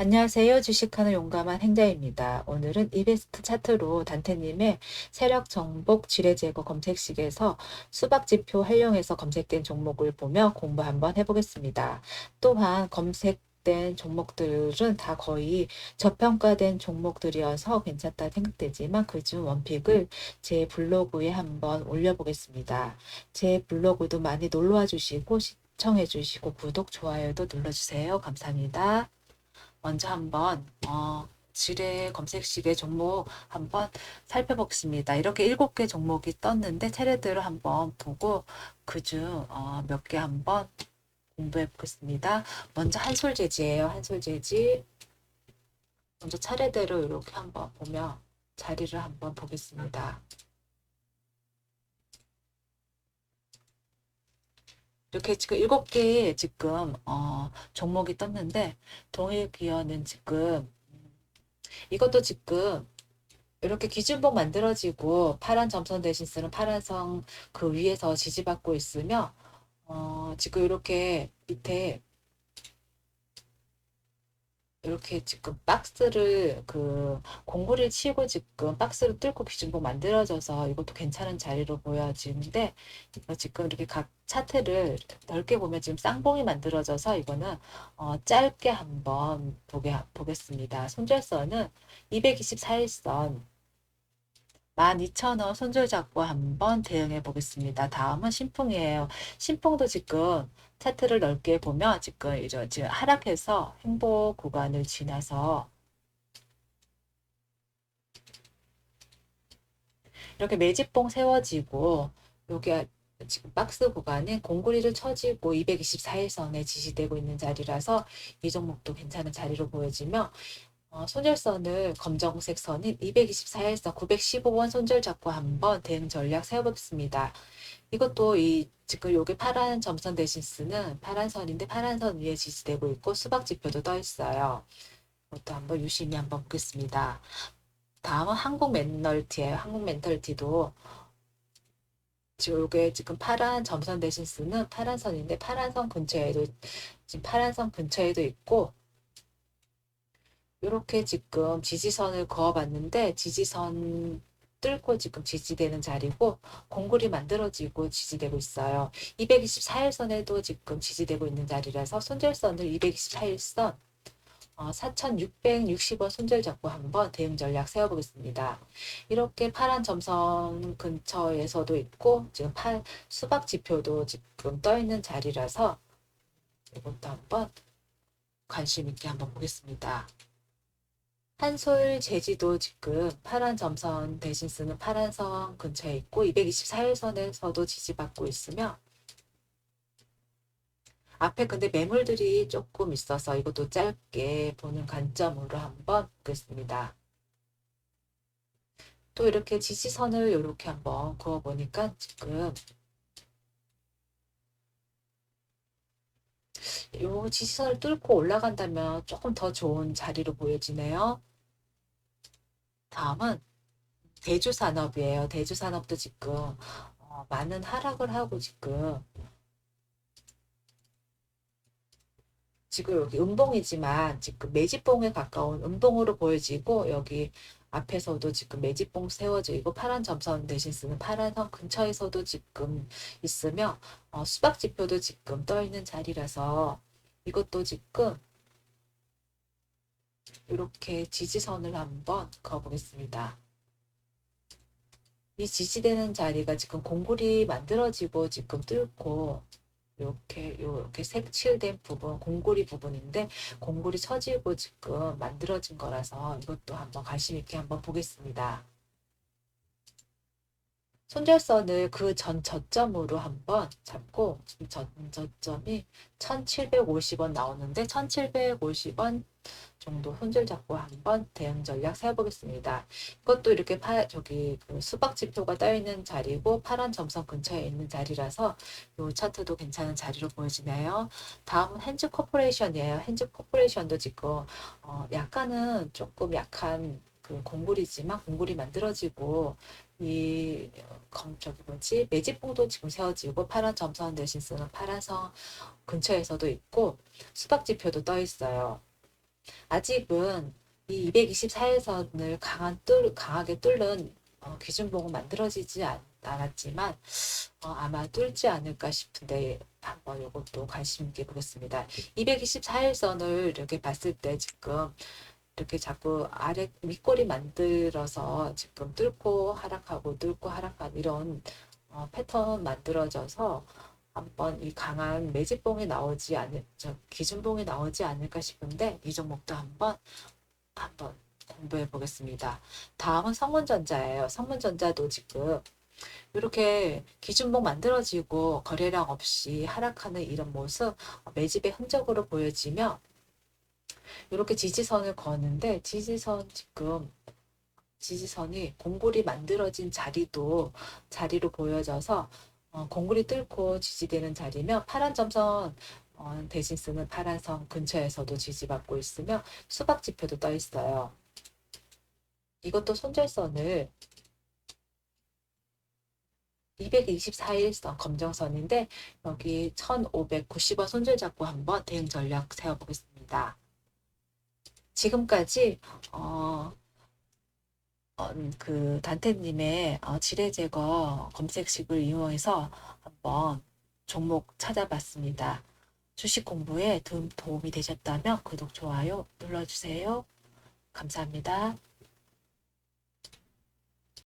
안녕하세요. 주식하는 용감한 행자입니다. 오늘은 이베스트 차트로 단테님의 세력 정복 지뢰 제거 검색식에서 수박 지표 활용해서 검색된 종목을 보며 공부 한번 해보겠습니다. 또한 검색 된 종목들은 다 거의 저평가된 종목들이어서 괜찮다 생각되지만 그중 원픽을 제 블로그에 한번 올려보겠습니다. 제 블로그도 많이 놀러와 주시고 시청해 주시고 구독, 좋아요도 눌러주세요. 감사합니다. 먼저 한번 어, 지뢰 검색식의 종목 한번 살펴보겠습니다. 이렇게 일곱 개 종목이 떴는데 차례대로 한번 보고 그중 어, 몇 개 한번 공부해 보겠습니다. 먼저 한솔재지예요. 한솔재지. 먼저 차례대로 이렇게 한번 보며 자리를 한번 보겠습니다. 이렇게 지금 일곱 개의 지금 어, 종목이 떴는데 동일 기어는 지금 음, 이것도 지금 이렇게 기준봉 만들어지고 파란 점선 대신 쓰는 파란선 그 위에서 지지받고 있으며 어, 지금 이렇게 밑에 이렇게 지금 박스를 그 공구리를 치고 지금 박스를 뚫고 기준봉 만들어져서 이것도 괜찮은 자리로 보여지는데 이거 지금 이렇게 각 차트를 넓게 보면 지금 쌍봉이 만들어져서 이거는 어 짧게 한번 보게 보겠습니다. 손절선은 224일선 12,000원 손절 잡고 한번 대응해 보겠습니다. 다음은 신풍이에요. 신풍도 지금 차트를 넓게 보면 지금 이제 지금 하락해서 행보 구간을 지나서 이렇게 매집봉 세워지고 여기 지금 박스 구간에 공구리를 쳐지고 224일선에 지지되고 있는 자리라서 이 종목도 괜찮은 자리로 보여지며 어, 손절선을 검정색 선인 224일선 915원 손절 잡고 한번 대응 전략 세워보겠습니다. 이것도 이 지금 여기 파란 점선 대신 쓰는 파란 선인데 파란 선 위에 지지되고 있고 수박 지표도 떠 있어요. 이것도 한번 유심히 한번 보겠습니다. 다음은 한국 멘널티예요. 한국 멘털티도 지금 요게 지금 파란 점선 대신 쓰는 파란 선인데 파란 선 근처에도 지금 파란 선 근처에도 있고 이렇게 지금 지지선을 그어봤는데 지지선 뚫고 지금 지지되는 자리고 공굴이 만들어지고 지지되고 있어요. 224일선에도 지금 지지되고 있는 자리라서 손절선을 224일선 어, 4,660원 손절 잡고 한번 대응 전략 세워보겠습니다. 이렇게 파란 점선 근처에서도 있고 지금 파, 수박 지표도 지금 떠 있는 자리라서 이것도 한번 관심 있게 한번 보겠습니다. 한솔 제지도 지금 파란 점선 대신 쓰는 파란 선 근처에 있고 224일선에서도 지지받고 있으며 앞에 근데 매물들이 조금 있어서 이것도 짧게 보는 관점으로 한번 보겠습니다. 또 이렇게 지지선을 이렇게 한번 그어보니까 지금 요 지지선을 뚫고 올라간다면 조금 더 좋은 자리로 보여지네요. 다음은 대주 산업이에요. 대주 산업도 지금 어, 많은 하락을 하고 지금 지금 여기 음봉이지만 지금 매집봉에 가까운 음봉으로 보여지고 여기 앞에서도 지금 매집봉 세워지고 파란 점선 대신 쓰는 파란 선 근처에서도 지금 있으며 어, 수박 지표도 지금 떠 있는 자리라서 이것도 지금 이렇게 지지선을 한번 그어보겠습니다. 이 지지되는 자리가 지금 공굴이 만들어지고 지금 뚫고 이렇게 이렇게 색칠된 부분 공구리 부분인데 공구리 처지고 지금 만들어진 거라서 이것도 한번 관심 있게 한번 보겠습니다. 손절선을 그 전 저점으로 한번 잡고 지금 전 저점이 1750원 나오는데 1750원 정도 손절 잡고 한번 대응 전략 세워보겠습니다. 이것도 이렇게 파, 저기 그 수박 지표가 떠 있는 자리고 파란 점선 근처에 있는 자리라서 이 차트도 괜찮은 자리로 보여지네요. 다음은 핸즈 코퍼레이션이에요. 핸즈 코퍼레이션도 지금 어, 약간은 조금 약한 그 공굴이지만 공굴이 만들어지고 이 검, 저기 뭐지 매집봉도 지금 세워지고 파란 점선 대신 쓰는 파란성 근처에서도 있고 수박 지표도 떠 있어요. 아직은 이 224일선을 강한 뚫, 강하게 뚫는 어, 기준봉은 만들어지지 않, 않았지만 어, 아마 뚫지 않을까 싶은데 한번 이것도 관심 있게 보겠습니다. 224일선을 이렇게 봤을 때 지금 이렇게 자꾸 아래 윗골이 만들어서 지금 뚫고 하락하고 뚫고 하락하는 이런 어, 패턴 만들어져서 한번 이 강한 매집봉이 나오지 않을 저 기준봉이 나오지 않을까 싶은데 이 종목도 한번 한번 공부해 보겠습니다. 다음은 성문전자예요. 성문전자도 지금 이렇게 기준봉 만들어지고 거래량 없이 하락하는 이런 모습 어, 매집의 흔적으로 보여지며 이렇게 지지선을 거는데 지지선 지금 지지선이 공굴이 만들어진 자리도 자리로 보여져서 어, 공굴이 뚫고 지지되는 자리면 파란 점선 어, 대신 쓰는 파란 선 근처에서도 지지받고 있으며 수박 지표도 떠 있어요. 이것도 손절선을 224일선 검정선인데 여기 1590원 손절 잡고 한번 대응 전략 세워보겠습니다. 지금까지 어, 어, 그 단테님의 어, 지뢰 제거 검색식을 이용해서 한번 종목 찾아봤습니다. 주식 공부에 도움, 도움이 되셨다면 구독, 좋아요 눌러주세요. 감사합니다.